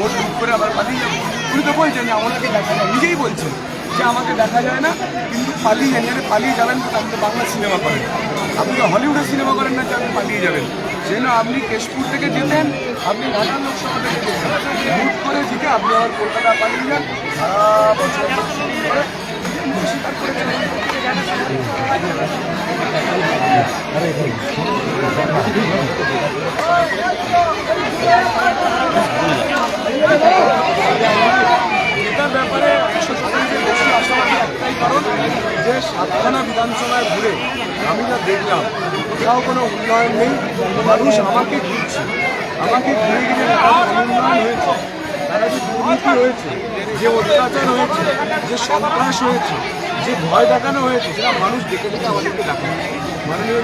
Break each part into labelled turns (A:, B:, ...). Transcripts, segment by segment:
A: Vote বুক করে আবার পালিয়ে যাব উনি তো বলছেন যে আমাকে দেখা যায় নিজেই বলছেন যে আমাকে দেখা যায় না কিন্তু পালিয়ে যান যারা পালিয়ে যাবেন আপনি তো বাংলা সিনেমা করেন আপনি হলিউডের সিনেমা করেন না যে আপনি পালিয়ে যাবেন সেই আপনি কেশপুর থেকে যেতেন আপনি ঘাটাল লোকসভা থেকে যেতেন করে জিতে আপনি আবার কলকাতা পালিয়ে যান সারা বছর। এটার ব্যাপারে একশো শতাংশের বেশি আশাবাদী একটাই যে সাতখানা বিধানসভায় ঘুরে আমি যা দেখলাম, কোথাও কোনো উন্নয়ন নেই, মানুষ আমাকে ঘুরছে আমাকে ঘুরে ঘিরে উন্নয়ন হয়েছে, তারা যে দুর্নীতি হয়েছে, যে অত্যাচার হয়েছে, যে সন্ত্রাস হয়েছে, যে ভয় দেখানো হয়েছে, সেটা মানুষ দেখে দেখে আমাদেরকে ডাকে মাননীয়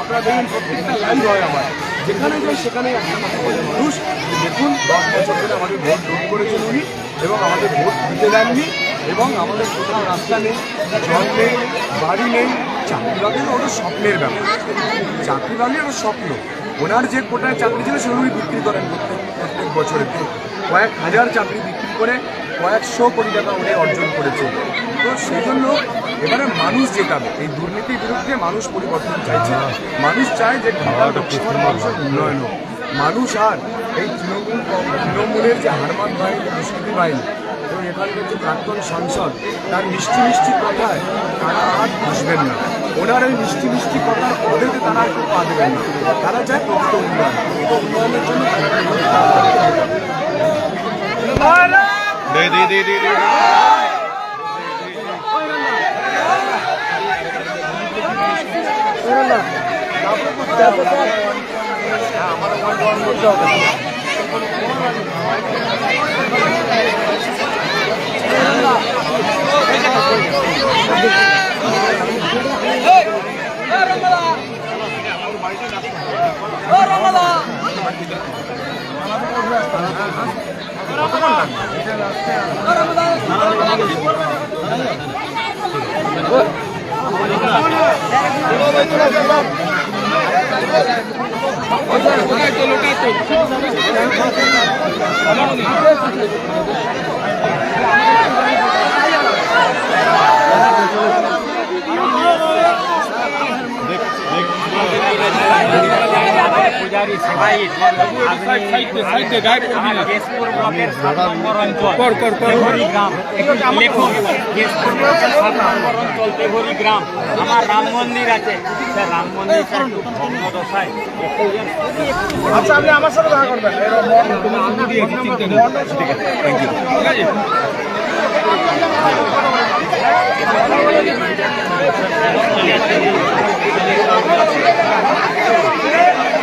A: আপনারা দেখুন প্রত্যেকটা লাইভ হয় আমার। যেখানে যাই সেখানে একটা মানুষ, দেখুন, দশ বছর ধরে আমাদের ভোট লুট করেছেন উনি এবং আমাদের ভোট দিতে দেননি এবং আমাদের কোথাও রাস্তা নেই, জল নেই, বাড়ি নেই। চাকরি বাকরি ওটা স্বপ্নের ব্যাপার। চাকরি বাকরি ওটা স্বপ্ন। ওনার যে কোটায় চাকরি ছিল, সেগুলো বিক্রি করেন প্রত্যেক প্রত্যেক বছরে। কয়েক হাজার চাকরি বিক্রি করে কয়েকশো কোটি টাকা উনি অর্জন করেছেন। তো সেই জন্য এবারে মানুষ জেতাবে। এই দুর্নীতির বিরুদ্ধে মানুষ পরিবর্তন চাইছে। মানুষ চায় যে লোকসভার মানুষের উন্নয়ন হোক। মানুষ আর এই তৃণমূল তৃণমূলের যে হারমান বাহিনী দুষ্কৃতি বাহিনী এবং এখানকার যে প্রাক্তন সাংসদ তার মিষ্টি মিষ্টি কথায় তারা আর বসবেন না। ওনার এই মিষ্টি মিষ্টি কথার পদেতে তারা আর কেউ পা দেবেন না। তারা চায় প্রকৃত উন্নয়ন। উন্নয়নের জন্য
B: দে দে দে দে। দে
A: আমার ওয়ান ওয়ান বলতে হবে
C: পূজারি সবাই কেশপুর ব্লকের সাত নম্বর অঞ্চল। তেঘরি গ্রাম। লেখুন কেশপুর ব্লকের সাত নম্বর অঞ্চল তেঘরি গ্রাম। আমার রাম মন্দির আছে। সে রাম মন্দিরটা একটু দশায়
A: আচ্ছা আপনি আমার সাথে দেখা করবেন।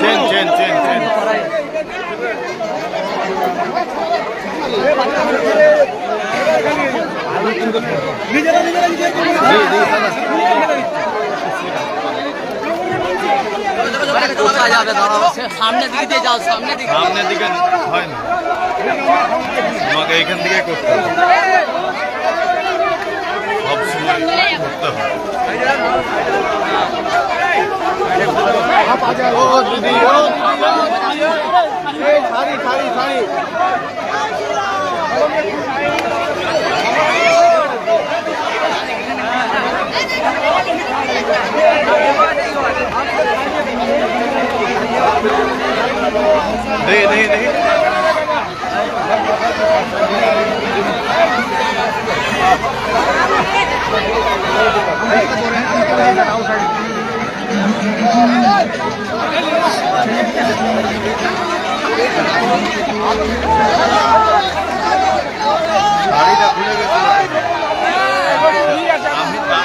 B: চেন চেন চেন চেন
D: কোথায় যাবে দাঁড়াবে সামনের দিকে দিয়ে যাও, সামনের দিকে।
B: সামনের দিকে হয় না। তোমাকে এইখান থেকে করতে হবে। সব ও দেখি দেখি দেখি। গাড়িটা খুলে গেছে আমি তা-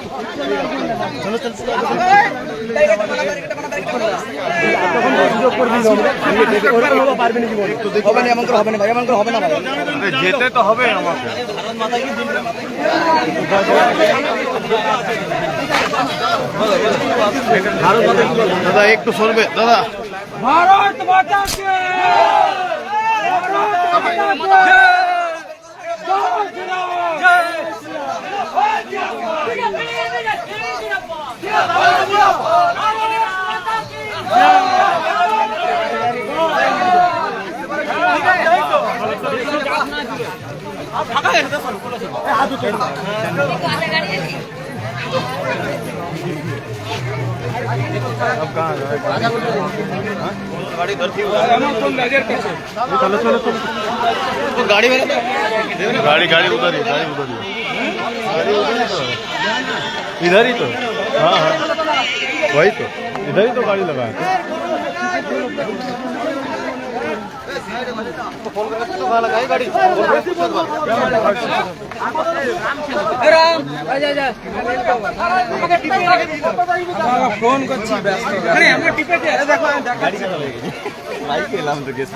B: যেতে তো হবে আমাকে দাদা একটু সরবে দাদা
C: ভারত জয়!
B: गाड़ी इधर थी चलो चलो चलो गाड़ी गाड़ी गाड़ी उधर ही गाड़ी उधर है। इधर ही तो हाँ हाँ वही तो इधर ही तो गाड़ी लगा है लगाई गाड़ी
A: ফোন করছি ব্যস্ত
B: बाइक एलाम तो गेस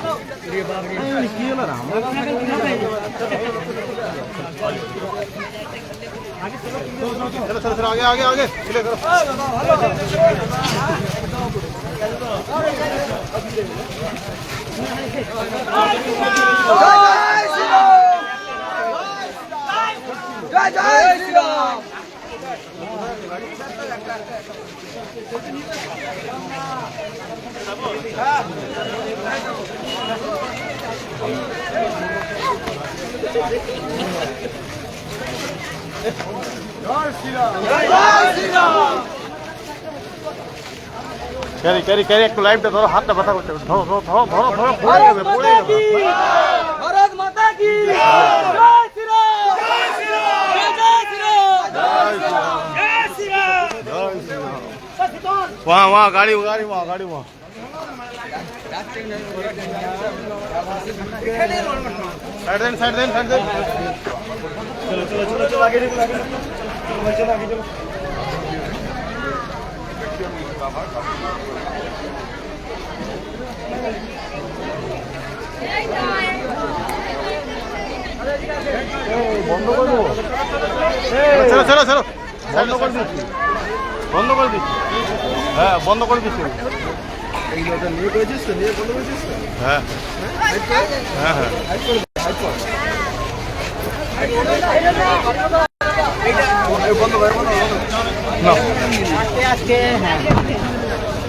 B: चलो चलो चलो आगे आगे आगे चले करो ক্যারি ক্যারি ক্যারি একটু লাইভটা ধরো হাতটা ব্যথা করছে ধরো ধরো ধরো ধরো ধরো পড়ে যাবে পড়ে যাবে
C: ভারত মাতা কি জয় শ্রীরাম জয় শ্রীরাম জয় শ্রীরাম জয় শ্রীরাম
B: वहाँ वहाँ गाड़ी गाड़ी वहाँ गाड़ी वहाँ side then side then side then বন্ধ করব চলো চলো চলো বন্ধ করে দিচ্ছি। বন্ধ করে দিচ্ছি। হ্যাঁ বন্ধ করে দিচ্ছি।
A: নিয়ে
B: হ্যাঁ। হ্যাঁ হ্যাঁ।,
A: হ্যাঁ,
B: হ্যাঁ।
D: আজকে হ্যাঁ।